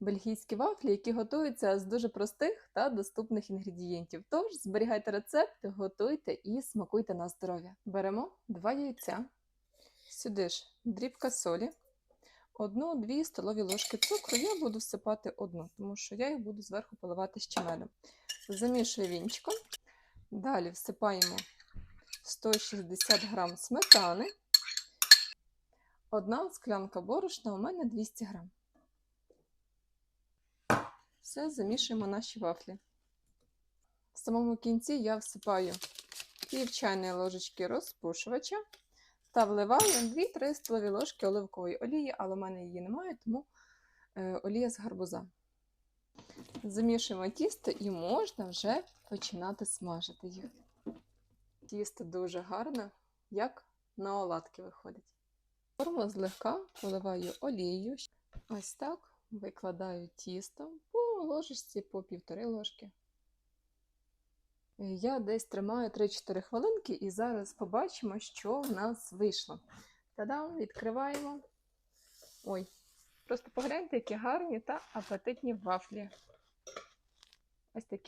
бельгійські вафлі, які готуються з дуже простих та доступних інгредієнтів. Тож зберігайте рецепт, готуйте і смакуйте на здоров'я. Беремо два яйця, сюди ж дрібка солі, одну-дві столові ложки цукру. Я буду всипати одну, тому що я їх буду зверху поливати ще медом. Замішую вінчиком. Далі всипаємо 160 грам сметани. Одна склянка борошна у мене 200 грам. Все, замішуємо наші вафлі. В самому кінці я всипаю пів чайної ложечки розпушувача та вливаю 2-3 столові ложки оливкової олії, але в мене її немає, тому е, олія з гарбуза. Замішуємо тісто і можна вже починати смажити їх. Тісто дуже гарне, як на оладки виходить. Форму злегка поливаю олією. Ось так викладаю тісто ложечці по півтори ложки. Я десь тримаю 3-4 хвилинки і зараз побачимо, що в нас вийшло. Та-дам, відкриваємо. Ой, просто погляньте, які гарні та апетитні вафлі. Ось такі.